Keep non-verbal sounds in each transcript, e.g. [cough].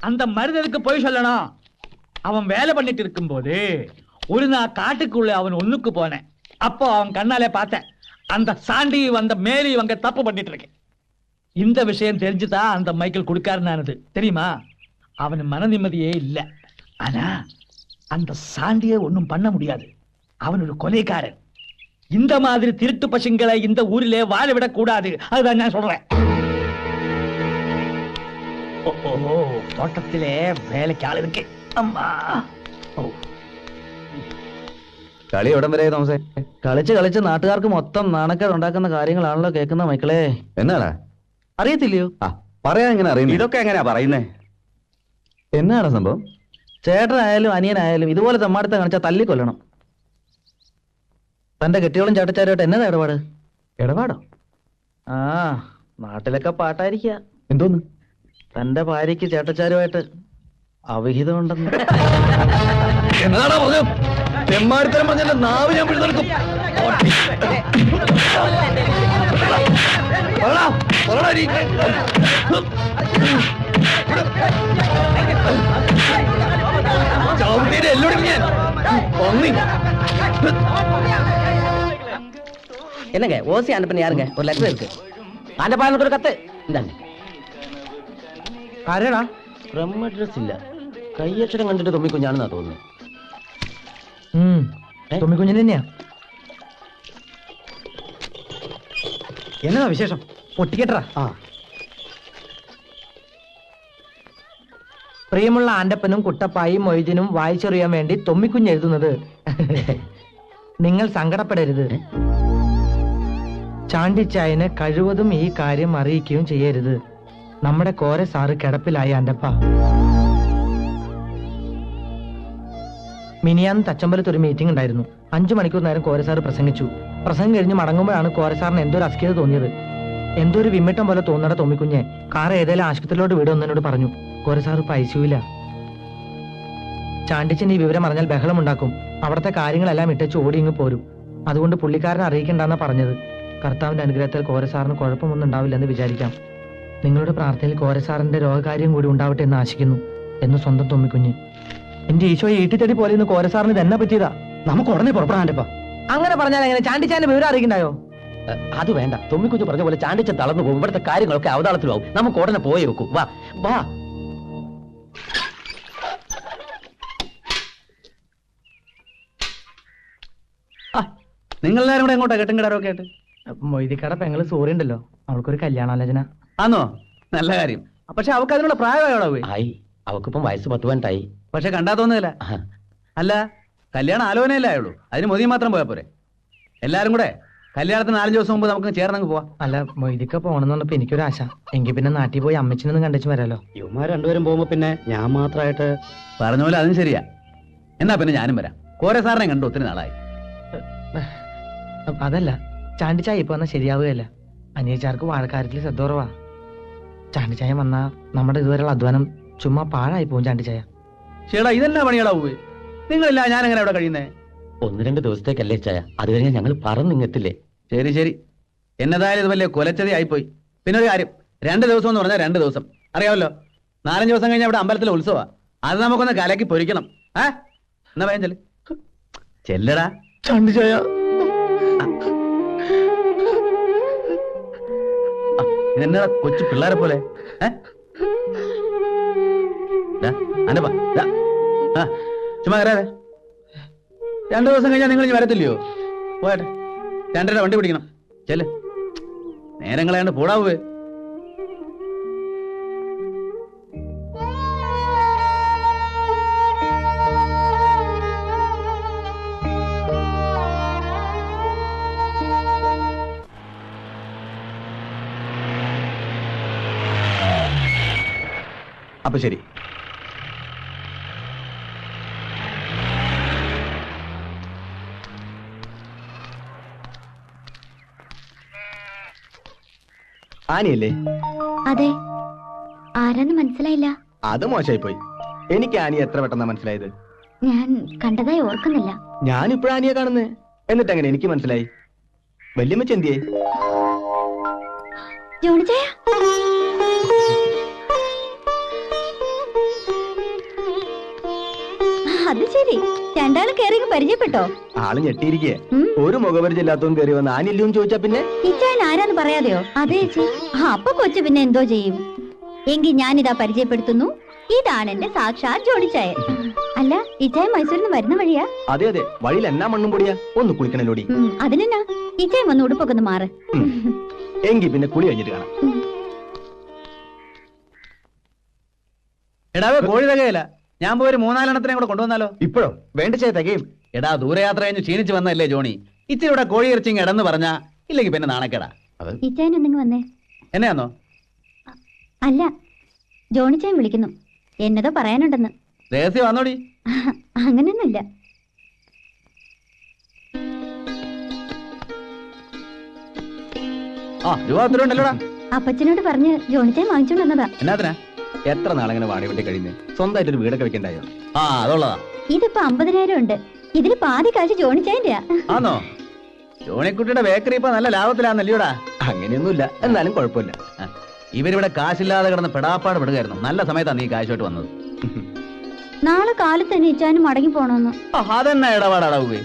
அந்த மருதனுக்கு போய் சொல்லணும்? அவன் வேலை பண்ணிட்டு இருக்கும்போது ஒரு நாள் காட்டுக்குள்ள அவன் ஒண்ணுக்கு போனேன். அப்போ அவன் கண்ணாலே பார்த்தேன். அந்த சாண்டி வந்த மேரி இவங்க தப்பு பண்ணிட்டு இருக்கேன். இந்த விஷயம் தெரிஞ்சுதான் அந்த மைக்கேல் கொடுக்காருனானது. தெரியுமா? அவன் மன நிம்மதியே இல்லை. ஆனா அந்த சாண்டியை ஒன்றும் பண்ண முடியாது. அவன் ஒரு கொலைக்காரன் இந்த மாதிரி திருட்டு பசுங்களை இந்த ஊரிலே வாழ விடக்கூடாது. அதுதான் நான் சொல்றேன். ഓ തോട്ടത്തിലെ വേലയ്ക്ക് അമ്മാ. കളി എവിടം വരെ തോമസേ? കളിച്ച് കളിച്ച് നാട്ടുകാർക്ക് മൊത്തം നാണക്കേട് ഉണ്ടാക്കുന്ന കാര്യങ്ങളാണല്ലോ കേൾക്കുന്ന മക്കളെ. എന്നാടാ? അറിയത്തില്ലയോ? ആ പറയാൻ എങ്ങനെ അറിയുന്നു ഇതൊക്കെ എങ്ങനെയാ പറയുന്നേ? എന്നാടാ സംഭവം? ചേട്ടനായാലും അനിയനായാലും ഇതുപോലെ തമ്മാടത്തെ കാണിച്ചാൽ തല്ലി കൊല്ലണം തന്റെ കെട്ടികളും ചാട്ടച്ചാരോട്ട് എന്നതാ ഇടപാട്? ഇടപാടോ? ആ നാട്ടിലൊക്കെ പാട്ടായിരിക്കുക എന്തോന്ന്? തന്റെ ഭാര്യയ്ക്ക് ചേട്ടച്ചാരുമായിട്ട് അവിഹിതമുണ്ടെന്ന് എന്നതാടാ പറഞ്ഞു തെമ്മാടിത്തരം പറഞ്ഞ നാവ് ഞാൻ പിടിച്ചെടുക്കും എല്ലോടും ഞാൻ ഒന്നി என்னங்க ஓசி அனுப்பின யாருங்க ஒரு லெட்டர் இருக்கு அனுப்பா எனக்கு ஒரு கத்து இந்தாங்க ആരാടാ? ഫ്രം അഡ്രസ് ഇല്ല. കയ്യക്ഷരം കണ്ടിട്ട് തുമ്മിക്കുഞ്ഞാണെന്നാ തോന്നുന്നത് തോന്നുന്നു തൊമ്മിക്കുഞ്ഞിന് തന്നെയാ. എന്നതാ വിശേഷം? പൊട്ടിക്കട്ടറ? ആ. പ്രിയമുള്ള ആന്റപ്പനും കുട്ടപ്പായും മൊയ്തിനും വായിച്ചെറിയാൻ വേണ്ടി തൊമ്മിക്കുഞ്ഞ് എഴുതുന്നത്. നിങ്ങൾ സങ്കടപ്പെടരുത്. ചാണ്ടിച്ചായന് കഴിവതും ഈ കാര്യം അറിയിക്കുകയും ചെയ്യരുത്. നമ്മുടെ കോര സാറ് കിടപ്പിലായി അന്റപ്പ മിനിയാന്ന് തച്ചമ്പലത്ത് ഒരു മീറ്റിംഗ് ഉണ്ടായിരുന്നു. അഞ്ചു മണിക്കൂർ നേരം കോരസാറ് പ്രസംഗിച്ചു. പ്രസംഗം കഴിഞ്ഞ് മടങ്ങുമ്പോഴാണ് കോരസാറിന് എന്തോ ഒരു അസ്കിത തോന്നിയത്. എന്തോ ഒരു വിമ്മിട്ടം പോലെ തോന്നട തോമിക്കുഞ്ഞെ കാർ ഏതായാലും ആശുപത്രിയിലോട്ട് വിടുമെന്നോട് പറഞ്ഞു. കോരസാറ് ഇപ്പൊ ഐസിയുല ചാണ്ടിച്ചൻ ഈ വിവരം അറിഞ്ഞാൽ ബഹളമുണ്ടാക്കും. അവിടുത്തെ കാര്യങ്ങളെല്ലാം ഇട്ടച്ച് ഓടി ഇങ്ങ് പോരും. അതുകൊണ്ട് പുള്ളിക്കാരനെ അറിയിക്കണ്ടെന്നാ പറഞ്ഞത്. കർത്താവിന്റെ അനുഗ്രഹത്തിൽ കോരസാറിന് കുഴപ്പമൊന്നും ഉണ്ടാവില്ലെന്ന് വിചാരിക്കാം. നിങ്ങളുടെ പ്രാർത്ഥനയിൽ കോരസാറിന്റെ രോഗകാര്യം കൂടി ഉണ്ടാവട്ടെ എന്ന് ആശിക്കുന്നു എന്ന് സ്വന്തം തുമ്മിക്കുഞ്ഞ്. എന്റെ ഈശോയെ ഈട്ടിത്തടി പോലെ ഇന്ന് കോരസാറിന് തന്നെ പറ്റിയതാ? നമുക്ക് ഉടനെ പുറപ്പെടാണ്ടപ്പാ അങ്ങനെ പറഞ്ഞാൽ എങ്ങനെ ചാണ്ടിച്ചാന്റെ വിവരം അറിയിക്കണ്ടായോ? അത് വേണ്ട. തുമ്മിക്കുഞ്ഞ് പറഞ്ഞ പോലെ ചാണ്ടിച്ച തളർന്നു പോകും. ഇവിടുത്തെ കാര്യങ്ങളൊക്കെ അവതാളത്തിലാവും. നമുക്ക് ഉടനെ പോയി വെക്കും. വാ വാ. നിങ്ങളെല്ലാരും കൂടെ എങ്ങോട്ടാ കെട്ടും കിടാറൊക്കെ ആയിട്ട്? മൊയ്തിക്കട പെങ്ങൾ സോറി ഉണ്ടല്ലോ അവൾക്കൊരു കല്യാണാലോചന. ആന്നോ? നല്ല കാര്യം. പക്ഷെ അവക്ക് അതിനുള്ള പ്രായമായോടാ പോയി? ആയി. അവക്കിപ്പം വയസ്സ് പത്ത് പതിനെട്ടായി പക്ഷെ കണ്ടാ തോന്നുന്നില്ല. അല്ല കല്യാണം ആലോചനയല്ലേ ആയുള്ളൂ. അതിന് മോദി മാത്രം പോയാ പോരെ. എല്ലാരും കൂടെ കല്യാണത്തിന് നാലഞ്ച് ദിവസം മുമ്പ് നമുക്ക് ചേർന്നങ്ങ് പോവാം. അല്ല മൊയ്തിക്ക പോണെന്ന് പറഞ്ഞപ്പോ എനിക്കൊരു ആശ. എങ്കിൽ പിന്നെ നാട്ടിൽ പോയി അമ്മച്ചിനൊന്നും കണ്ടിച്ചു വരാലോ. ഇവന്മാർ രണ്ടുപേരും പോകുമ്പോ പിന്നെ ഞാൻ മാത്രമായിട്ട് പറഞ്ഞ പോലെ അതും ശരിയാ. എന്നാ പിന്നെ ഞാനും വരാം. കോരെ സാറിനെ കണ്ടു ഒത്തിരി നാളായി. അതല്ല. ചാണ്ടിച്ചായി ഇപ്പൊ വന്നാൽ ശരിയാവുകയല്ല. അനിയച്ചാർക്ക് വാഴക്കാരത്തിൽ ശ്രദ്ധ കുറവാ. ചാണ്ടിച്ചായ വന്നാ നമ്മുടെ ഇതുവരെയുള്ള അധ്വാനം ചുമ്മാ പാഴായി പോകും ചാണ്ടിച്ചായ. ചേടാ ഇതെല്ലാം പണിയാടാ പോയി നിങ്ങളില്ല ഞാൻ എങ്ങനെ അവിടെ കഴിയുന്നേ? ഒന്ന് രണ്ട് ദിവസത്തേക്കല്ലേ ചായ. അത് കഴിഞ്ഞാൽ ഞങ്ങൾ പറന്നിങ്ങെത്തില്ലേ. ശരി ശരി. എന്നതായാലും ഇത് വലിയ കൊലച്ചതി ആയിപ്പോയി. പിന്നെ ഒരു കാര്യം. രണ്ട് ദിവസം എന്ന് പറഞ്ഞാൽ രണ്ട് ദിവസം. അറിയാമല്ലോ നാലഞ്ച് ദിവസം കഴിഞ്ഞാൽ അവിടെ അമ്പലത്തിലെ ഉത്സവമാ അത് നമുക്കൊന്ന് കലക്കി പൊരിക്കണം. ഏ? എന്നാ പറയാ ചെല്ല്. ചെല്ലടാ. ചാണ്ടിച്ചായ. ഇതെന്നാ കൊച്ചു പിള്ളേരെ പോലെ. അനപ്പാ, ചുമ്മാ കയറാതെ. രണ്ടു ദിവസം കഴിഞ്ഞാൽ നിങ്ങൾ ഇനി വരത്തില്ലയോ? പോയട്ടെ. രണ്ടര വണ്ടി പിടിക്കണം. ചെല്ലേ. നേരം കളയാണ്ട് പോടാ അപ്പൊ ശരി. ആനിയല്ലേ? അതെ. ആരാന്ന് മനസ്സിലായില്ല. അത് മോശമായി പോയി എനിക്ക് ആനി എത്ര പെട്ടെന്നാ മനസ്സിലായത്? ഞാൻ കണ്ടതായി ഓർക്കുന്നില്ല. ഞാൻ ഇപ്പോഴാ ആനിയെ കാണുന്നേ? എന്നിട്ട് അങ്ങനെ എനിക്ക് മനസ്സിലായി? വല്യമ്മ ചെന്തിയേ ജോണിജയ രണ്ടാളും കയറി പരിചയപ്പെട്ടോ? ആൾ ഞെട്ടിയിരിക്കേ. ഒരു മുഖപരിചയം ഇല്ലാത്തവൻ കയറി വന്ന് ആനില്ലെന്ന് ചോദിച്ചാ പിന്നെ? ഇച്ചാൻ ആരാന്ന് പറയാതെയോ? അതെ ചേച്ചി. ആ അപ്പൊ കൊച്ചു പിന്നെ എന്തോ ചെയ്യും. എങ്കിൽ ഇതാ പരിചയപ്പെടുത്തുന്നു. ഇതാണ് എന്റെ സാക്ഷാൽ ജോഡിച്ചായ അല്ല ഇച്ചായ മൈസൂരിൽ നിന്ന് വരുന്ന വഴിയാ? അതെ അതെ. വഴിയിൽ എന്നാ മണ്ണും പൊടിയാ? ഒന്ന് കുളിക്കണല്ലോടി അതിനെന്നാ? ഇച്ചായ വന്ന് ഉടുപ്പൊക്കെ ഒന്ന് മാറ്. എങ്കി പിന്നെ കുളി കഴിഞ്ഞിട്ട് കാണാം. എടാവേ കോഴി തികയില്ല ഞാൻ പോയി ഒരു മൂന്നാലെണ്ണത്തിനെ കൂടെ കൊണ്ടുവന്നാലോ? ഇപ്പോഴോ? വേണ്ട തികയും. എടാ ദൂരയാത്ര കഴിഞ്ഞ് ക്ഷീണിച്ച് വന്നല്ലേ ജോണി? ഇച്ചിരി ഇവിടെ കോഴി ഇറച്ചിങ് ഇടന്ന് പറഞ്ഞാ ഇല്ലെങ്കിൽ പിന്നെ നാണക്കേടാ. വന്നേ? എന്നെയാന്നോ? അല്ല ജോണിച്ചായൻ വിളിക്കുന്നു. എന്നതോ പറയാനുണ്ടെന്ന്. രഹസ്യം വന്നോടി. [laughs] അങ്ങനെയൊന്നുമില്ല അപ്പച്ചനോട് പറഞ്ഞ് ജോണിച്ചായൻ വാങ്ങിച്ചോണ്ട് വന്നതാ. എന്നാത്തിനാ എത്ര നാളങ്ങനെ വാടി വെട്ടി കഴിഞ്ഞ് സ്വന്തമായിട്ട് ഒരു വീടൊക്കെ വെക്കണ്ടായോ? ആ അതുള്ളതാ. ഇതിപ്പോ അമ്പതിനായിരം ഉണ്ട്. ഇതിന് പാതി കാശ് ജോണിച്ചായന്റെയാ ആന്നോ? ജോണിക്കുട്ടിയുടെ ബേക്കറി ഇപ്പൊ നല്ല ലാഭത്തിലാന്നല്ലയോടാ അങ്ങനെയൊന്നുമില്ല. എന്നാലും കുഴപ്പമില്ല. ഇവരിവിടെ കാശില്ലാതെ കിടന്ന് പെടാപ്പാട് പെടുകയായിരുന്നു നല്ല സമയത്താണ് നീ കാശോട്ട് വന്നത്. നാളെ കാലത്ത് തന്നെ ഇച്ചാനും മടങ്ങി പോണോന്ന്. അതെന്നാ ഇടപാടടവുകയെ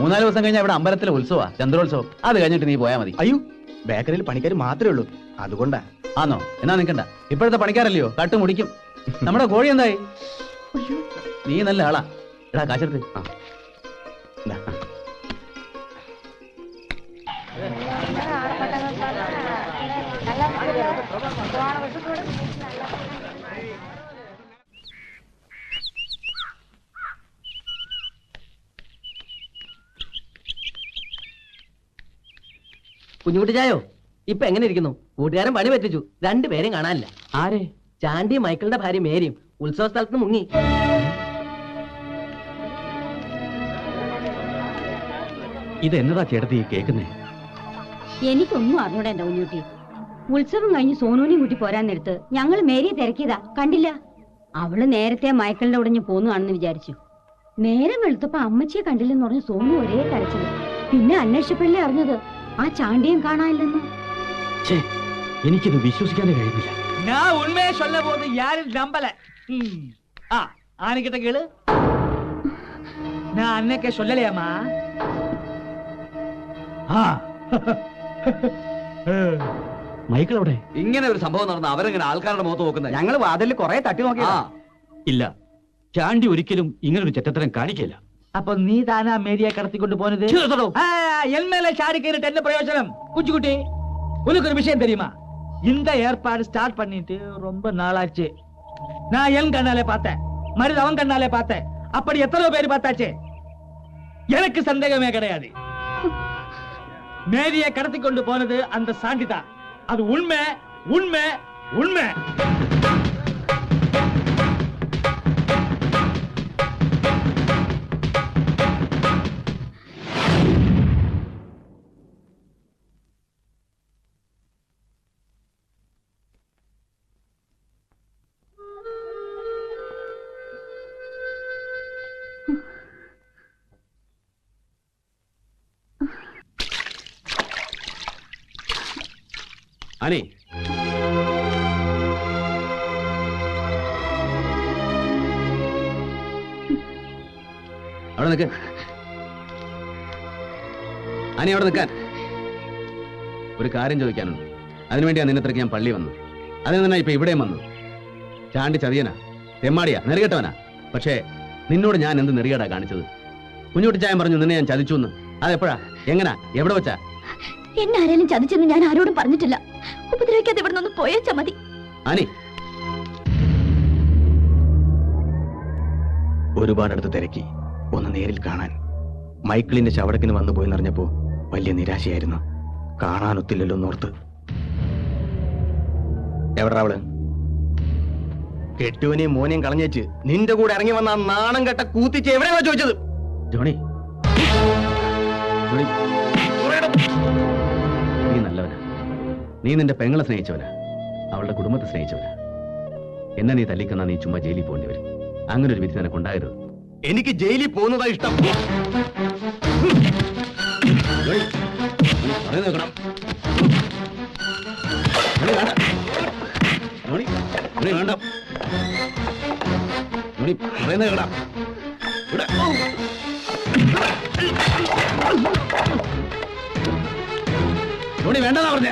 മൂന്നാൽ ദിവസം കഴിഞ്ഞാൽ ഇവിടെ അമ്പലത്തിലെ ഉത്സവാ ചന്ദ്രോത്സവം. അത് കഴിഞ്ഞിട്ട് നീ പോയാ മതി. അയ്യോ ബേക്കറിയിൽ പണിക്കാർ മാത്രമേ ഉള്ളൂ. അതുകൊണ്ടാ. ആന്നോ? എന്നാ നിക്കണ്ട. ഇപ്പോഴത്തെ പണിക്കാരല്ലയോ? കട്ട് മുടിക്കും. നമ്മുടെ കോഴി എന്തായി? നീ നല്ല ആളാ. എടാ കാശെടുത്ത്. കുഞ്ഞുകുട്ടി ചായോ? ഇപ്പൊ എങ്ങനെ ഇരിക്കുന്നു? കൂട്ടുകാരൻ പണി പറ്റിച്ചു. രണ്ടുപേരും കാണാനില്ല. ആരെ? ചാണ്ടി മൈക്കിളുടെ ഭാര്യ മേരിയും. ഉത്സവ സ്ഥലത്ത് മുങ്ങി. ഇത് എന്നതാ ചേട്ടത്തി കേൾക്കുന്നേ? എനിക്കൊന്നും അറിഞ്ഞൂടാ എന്റെ കുഞ്ഞുട്ടി. ഉത്സവം കഴിഞ്ഞ് സോനുവിനെയും കൂട്ടി പോരാൻ നേരത്ത് ഞങ്ങൾ മേരിയെ തിരക്കിയതാ. കണ്ടില്ല? അവൾ നേരത്തെ മയക്കലിന്റെ ഉടഞ്ഞ് പോന്നു കാണുന്നു വിചാരിച്ചു. നേരം വെളുത്തപ്പോ അമ്മച്ചിയെ കണ്ടില്ലെന്ന് പറഞ്ഞ് സോനു ഒരേ കരച്ചിൽ. പിന്നെ അന്വേഷിച്ചപ്പോഴല്ലേ അറിഞ്ഞത്? ആ ചാണ്ടിയും കാണാനില്ലെന്ന്. എനിക്കിത് വിശ്വസിക്കാനേ കഴിയുന്നില്ല நான் உண்மையை சொல்ல போது யாரும் நம்பல ம். ஆ ஆனைக்கிட்ட கேளு நான் அன்னைக்கே சொல்லலையாமா ஆ മൈക്കിൾ അവിടെ ഇങ്ങനെ ഒരു സംഭവം നടന്ന അവരെങ്ങനെ ആൾക്കാരുടെ മുഖത്ത് നോക്കുന്നത് ഞങ്ങൾ വാതിലിൽ കുറെ തട്ടി നോക്കിയാ ഇല്ല ചാണ്ടി ഒരിക്കലും ഇങ്ങനൊരു ചെറ്റത്തരം കാണിക്കില്ല அப்ப நீ தானா மேரியா கடத்தி கொண்டு போனது ஆ, என் மேல சாடி கேட்டு என்ன பிரயோஜனம் குச்சிக்குட்டி உனக்கு ஒரு விஷயம் தெரியுமா? இந்த ஏற்பாடு ஸ்டார்ட் பண்ணிட்டு ரொம்ப நாளாச்சு. நான் என் கண்ணாலே பார்த்தேன். மருது அவன் கண்ணாலே பார்த்தேன். அப்படி எத்தனை பேர் பார்த்தாச்சு. எனக்கு சந்தேகமே கிடையாது. மேரிய கடத்தி கொண்டு போனது அந்த சாண்டிதான் அது உண்மை உண்மை உண்மை. അനി അവിടെ നിൽക്ക് അനി അവിടെ നിൽക്കാൻ. ഒരു കാര്യം ചോദിക്കാനുണ്ട്. അതിനുവേണ്ടിയാണ് നിന്നത്രയ്ക്ക് ഞാൻ പള്ളി വന്നു അതിന് തന്നെ ഇപ്പൊ ഇവിടെയും വന്നു ചാണ്ടി ചതിയനാ തെമ്മാടിയാ നെറികെട്ടവനാ. പക്ഷേ നിന്നോട് ഞാൻ എന്ത് നെറികേടാ കാണിച്ചത്? കുഞ്ഞുട്ടി ചായം പറഞ്ഞു നിന്നെ ഞാൻ ചതിച്ചു എന്ന് അതെപ്പോഴാ? എങ്ങനാ? എവിടെ വെച്ചാ? എന്നെ ആരെങ്കിലും ചതിച്ചെന്ന് ഞാൻ ആരോടും പറഞ്ഞിട്ടില്ല. ഉപദ്രവിക്കാതെ ഇവിടെ നിന്ന് പോയേച്ചാ മതി. ഒരുപാടടുത്ത് തിരക്കി. ഒന്ന് നേരിൽ കാണാൻ. മൈക്കിളിന്റെ ശവടക്കിന് വന്നു പോയി നിറഞ്ഞപ്പോ വലിയ നിരാശയായിരുന്നു. കാണാനൊത്തില്ലല്ലോ എന്നോർത്ത്. എവിടാ അവൾ കെട്ടുവനെയും മോനെയും കളഞ്ഞേച്ച് നിന്റെ കൂടെ ഇറങ്ങി വന്ന നാണം കെട്ട കൂത്തിച്ച് എവിടെയാ ചോദിച്ചത്? ജോണി. ജോണി. നീ നല്ലവനാ. നീ നിന്റെ പെങ്ങളെ സ്നേഹിച്ചവനാ. അവളുടെ കുടുംബത്തെ സ്നേഹിച്ചവനാ. എന്നെ നീ തല്ലിക്കുന്ന നീ ചുമ്മാ ജയിലിൽ പോകേണ്ടി വരും. അങ്ങനെ ഒരു വിധി നിനക്ക് ഉണ്ടാകരുത്. എനിക്ക് ജയിലിൽ പോകുന്നതാ ഇഷ്ടം. വേണ്ട. ജോണി വേണ്ടെന്നാ പറഞ്ഞ.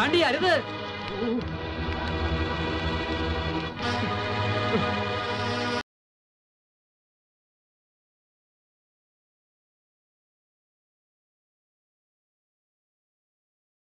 ചാണ്ടി അരുത്